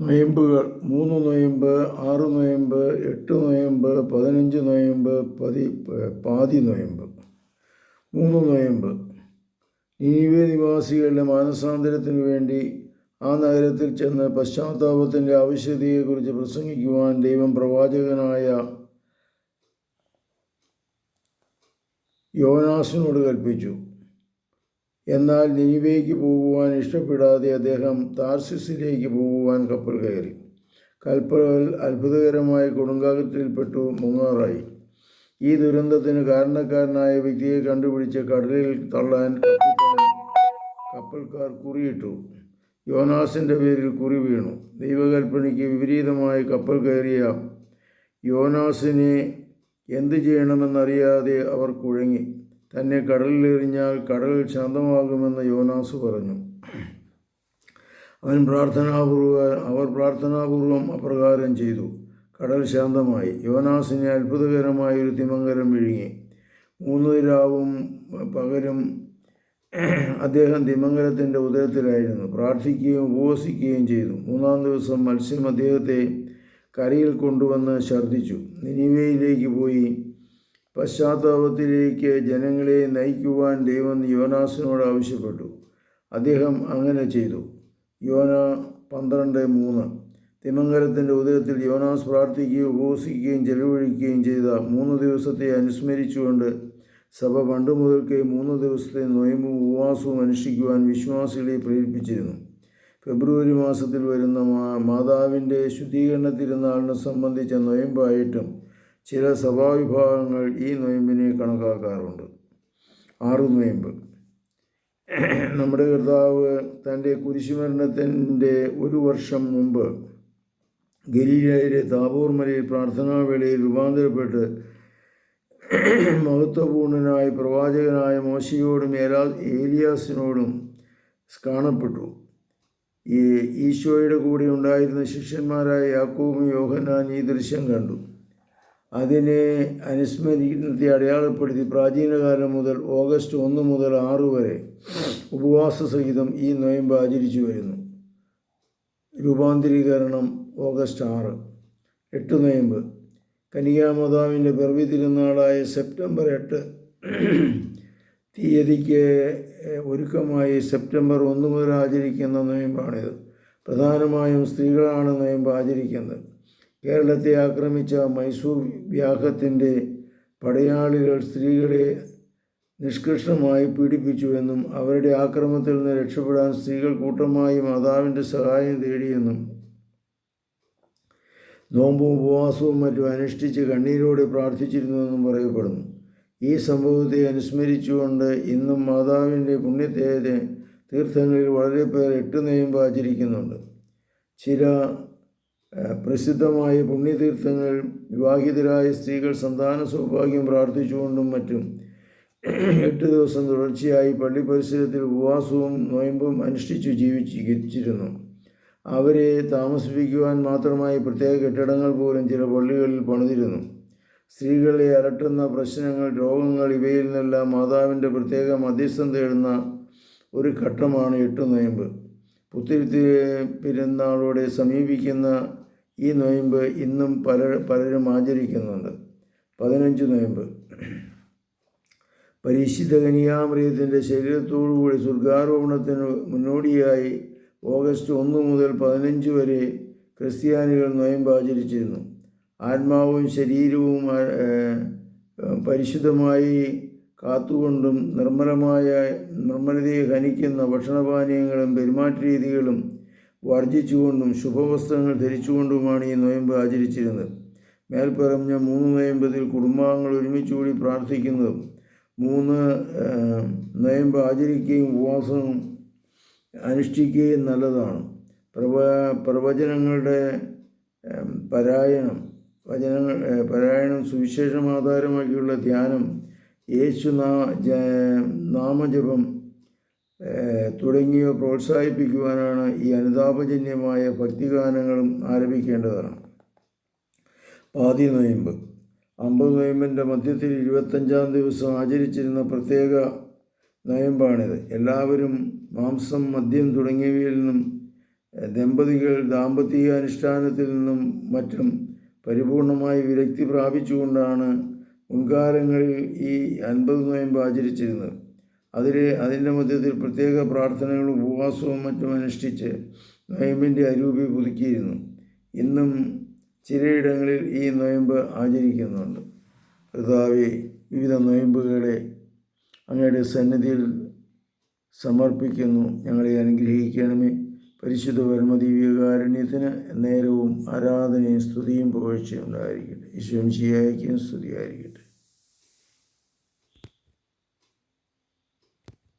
നൊയമ്പുകൾ മൂന്ന് നൊയമ്പ് ആറ് നൊയമ്പ് എട്ട് നൊയമ്പ് പതിനഞ്ച് നൊയമ്പ് പതി പാതി നൊയമ്പ്. മൂന്ന് നൊയമ്പ്. ഇനിവേ നിവാസികളുടെ മാനസാന്തരത്തിന് വേണ്ടി ആ നഗരത്തിൽ ചെന്ന് പശ്ചാത്താപത്തിന്റെ ആവശ്യതയെക്കുറിച്ച് പ്രസംഗിക്കുവാൻ ദൈവം പ്രവാചകനായ യോനാസിനോട് കൽപ്പിച്ചു. എന്നാൽ നീവേക്ക് പോകുവാൻ ഇഷ്ടപ്പെടാതെ അദ്ദേഹം താർസിസിലേക്ക് പോകുവാൻ കപ്പൽ കയറി. കപ്പൽ അത്ഭുതകരമായ കൊടുങ്കാകത്തിൽപ്പെട്ടു മുങ്ങാറായി ഈ ദുരന്തത്തിന് കാരണക്കാരനായ വ്യക്തിയെ കണ്ടുപിടിച്ച് കടലിൽ തള്ളാൻ കപ്പൽക്കാർ കുറിയിട്ടു. യോനാസിന്റെ പേരിൽ കുറി വീണു. ദൈവകൽപ്പനയ്ക്ക് വിപരീതമായി കപ്പൽ കയറിയ യോനാസിനെ എന്തു ചെയ്യണമെന്നറിയാതെ അവർ കുഴങ്ങി. തന്നെ കടലിൽ എറിഞ്ഞാൽ കടൽ ശാന്തമാകുമെന്ന് യോനാസ് പറഞ്ഞു. അവൻ പ്രാർത്ഥനാപൂർവ അവർ പ്രാർത്ഥനാപൂർവം അപ്രകാരം ചെയ്തു. കടൽ ശാന്തമായി. യോനാസിന് അത്ഭുതകരമായ ഒരു തിമങ്കരം വിഴുങ്ങി. മൂന്ന് രാവും പകലും അദ്ദേഹം തിമംഗലത്തിന്റെ ഉദരത്തിലായിരുന്നു. പ്രാർത്ഥിക്കുകയും ഉപവസിക്കുകയും ചെയ്തു. മൂന്നാം ദിവസം മത്സ്യം അദ്ദേഹത്തെ കരയിൽ കൊണ്ടുവന്ന് ഛർദ്ദിച്ചു. നിനിവയിലേക്ക് പോയി. പശ്ചാത്താപത്തിലേക്ക് ജനങ്ങളെ നയിക്കുവാൻ ദൈവം യോനാസിനോട് ആവശ്യപ്പെട്ടു. അദ്ദേഹം അങ്ങനെ ചെയ്തു. യോന പന്ത്രണ്ട് മൂന്ന്. തിമംഗലത്തിന്റെ ഉദയത്തിൽ യോനാസ് പ്രാർത്ഥിക്കുകയും ഉപവസിക്കുകയും ചെലവഴിക്കുകയും ചെയ്ത മൂന്ന് ദിവസത്തെ അനുസ്മരിച്ചുകൊണ്ട് സഭ പണ്ട് മുതൽക്കേ മൂന്ന് ദിവസത്തെ നൊയമ്പും ഉപവാസവും അനുഷ്ഠിക്കുവാൻ വിശ്വാസികളെ പ്രേരിപ്പിച്ചിരുന്നു. ഫെബ്രുവരി മാസത്തിൽ വരുന്ന മാതാവിന്റെ ശുദ്ധീകരണ തിരുനാളിനെ സംബന്ധിച്ച നൊയമ്പായിട്ടും ചില സഭാവിഭാഗങ്ങൾ ഈ നൊയമ്പിനെ കണക്കാക്കാറുണ്ട്. ആറു നൊയമ്പ്. നമ്മുടെ കർത്താവ് തന്റെ കുരിശുമരണത്തിന്റെ ഒരു വർഷം മുമ്പ് ഗലീലയിലെ താപൂർ മലയിൽ പ്രാർത്ഥനാവേളയിൽ രൂപാന്തരപ്പെട്ട് മഹത്വപൂർണനായ പ്രവാചകനായ മോശയോടും ഏലാ ഏലിയാസിനോടും കാണപ്പെട്ടു. ഈ ഈശോയുടെ കൂടെ ഉണ്ടായിരുന്ന ശിഷ്യന്മാരായ യാക്കോബും യോഹനാൻ ഈ ദൃശ്യം കണ്ടു. അതിനെ അനുസ്മരിക്കുന്നത്തെ അടയാളപ്പെടുത്തി പ്രാചീനകാലം മുതൽ ഓഗസ്റ്റ് ഒന്ന് മുതൽ ആറ് വരെ ഉപവാസ സഹിതം ഈ നൊയമ്പ് ആചരിച്ചു വരുന്നു. രൂപാന്തരീകരണം ഓഗസ്റ്റ് ആറ്. എട്ട് നൊയമ്പ്. കനികാമാതാവിന്റെ പിറവി തിരുനാളായ സെപ്റ്റംബർ എട്ട് തീയതിക്ക് ഒരുക്കമായി സെപ്റ്റംബർ ഒന്ന് മുതൽ ആചരിക്കുന്ന നൊയമ്പാണിത്. പ്രധാനമായും സ്ത്രീകളാണ് നൊയമ്പ് ആചരിക്കുന്നത്. കേരളത്തെ ആക്രമിച്ച മൈസൂർ വ്യാഹത്തിന്റെ പടയാളികൾ സ്ത്രീകളെ നിഷ്കൃഷ്ടമായി പീഡിപ്പിച്ചുവെന്നും അവരുടെ ആക്രമത്തിൽ നിന്ന് രക്ഷപ്പെടാൻ സ്ത്രീകൾ കൂട്ടമായി മാതാവിന്റെ സഹായം തേടിയെന്നും നോമ്പും ഉപവാസവും മറ്റും അനുഷ്ഠിച്ച് കണ്ണീരോടെ പ്രാർത്ഥിച്ചിരുന്നുവെന്നും പറയപ്പെടുന്നു. ഈ സംഭവത്തെ അനുസ്മരിച്ചുകൊണ്ട് ഇന്നും മാതാവിന്റെ പുണ്യത്തെ തീർത്ഥങ്ങളിൽ വളരെ പേർ എട്ട് നെയ്യുമ്പ് ആചരിക്കുന്നുണ്ട്. ചില പ്രസിദ്ധമായ പുണ്യതീർത്ഥങ്ങൾ വിവാഹിതരായ സ്ത്രീകൾ സന്താന സൗഭാഗ്യം പ്രാർത്ഥിച്ചുകൊണ്ടും മറ്റും എട്ട് ദിവസം തുടർച്ചയായി പള്ളി പരിസരത്തിൽ ഉപവാസവും നോയമ്പും അനുഷ്ഠിച്ചു ജീവിച്ചിരുന്നു അവരെ താമസിപ്പിക്കുവാൻ മാത്രമായി പ്രത്യേക കെട്ടിടങ്ങൾ പോലും ചില പള്ളികളിൽ പണിതിരുന്നു. സ്ത്രീകളെ അലട്ടുന്ന പ്രശ്നങ്ങൾ രോഗങ്ങൾ ഇവയിൽ നിന്നെല്ലാം മാതാവിന്റെ പ്രത്യേക മധ്യസ്ഥം തേടുന്ന ഒരു ഘട്ടമാണ് എട്ട് നൊയമ്പ്. പുത്തിരി പെരുന്നാളോടെ സമീപിക്കുന്ന ഈ നൊയമ്പ് ഇന്നും പല പലരും ആചരിക്കുന്നുണ്ട്. പതിനഞ്ച് നൊയമ്പ്. പരിശുദ്ധ കനിയാമൃതത്തിന്റെ ശരീരത്തോടുകൂടി സ്വർഗാരോപണത്തിന് മുന്നോടിയായി ഓഗസ്റ്റ് ഒന്ന് മുതൽ പതിനഞ്ച് വരെ ക്രിസ്ത്യാനികൾ നൊയമ്പ് ആചരിച്ചിരുന്നു. ആത്മാവും ശരീരവും പരിശുദ്ധമായി കാത്തുകൊണ്ടും നിർമ്മലമായ നിർമ്മലതയെ ഹനിക്കുന്ന ഭക്ഷണപാനീയങ്ങളും പെരുമാറ്റ രീതികളും വർജിച്ചുകൊണ്ടും ശുഭവസ്ത്രങ്ങൾ ധരിച്ചുകൊണ്ടുമാണ് ഈ നോയമ്പ് ആചരിച്ചിരുന്നത്. മേൽപ്പറഞ്ഞ മൂന്ന് നോയമ്പതിൽ കുടുംബാംഗങ്ങൾ ഒരുമിച്ചുകൂടി പ്രാർത്ഥിക്കുന്നതും മൂന്ന് നോയമ്പ് ആചരിക്കുകയും ഉപവാസം അനുഷ്ഠിക്കുകയും നല്ലതാണ്. പ്രവ പ്രവചനങ്ങളുടെ പരായണം വചനങ്ങൾ പരായണം സുവിശേഷം ആധാരമാക്കിയുള്ള ധ്യാനം യേശു നാമജപം തുടങ്ങിയവ പ്രോത്സാഹിപ്പിക്കുവാനാണ് ഈ അനുതാപജന്യമായ ഭക്തിഗാനങ്ങളും ആരംഭിക്കേണ്ടതാണ്. പാതി നൊയമ്പ്. അമ്പത് നൊയമ്പിന്റെ മധ്യത്തിൽ ഇരുപത്തഞ്ചാം ദിവസം ആചരിച്ചിരുന്ന പ്രത്യേക നൊയമ്പാണിത്. എല്ലാവരും മാംസം മദ്യം തുടങ്ങിയവയിൽ നിന്നും ദമ്പതികൾ ദാമ്പത്തിക അനുഷ്ഠാനത്തിൽ നിന്നും മറ്റും പരിപൂർണമായി വിരക്തി പ്രാപിച്ചുകൊണ്ടാണ് മുൻകാലങ്ങളിൽ ഈ അൻപത് നോയമ്പ് ആചരിച്ചിരുന്നത് അതിൽ അതിന്റെ മധ്യത്തിൽ പ്രത്യേക പ്രാർത്ഥനകളും ഉപവാസവും മറ്റും അനുഷ്ഠിച്ച് നൊയമ്പിന്റെ അരൂപി പുതുക്കിയിരുന്നു. ഇന്നും ചിലയിടങ്ങളിൽ ഈ നൊയമ്പ് ആചരിക്കുന്നുണ്ട്. കർത്താവെ വിവിധ നൊയമ്പുകളെ അങ്ങയുടെ സന്നിധിയിൽ സമർപ്പിക്കുന്നു. ഞങ്ങളെ അനുഗ്രഹിക്കണമേ. പരിശുദ്ധ പരമദിവ്യകാരുണ്യത്തിന് നേരവും ആരാധനയും സ്തുതിയും പുകഴ്ചയും ഉണ്ടായിരിക്കട്ടെ. ഈശ്വരം ശിയായിക്കും സ്തുതിയായിരിക്കട്ടെ.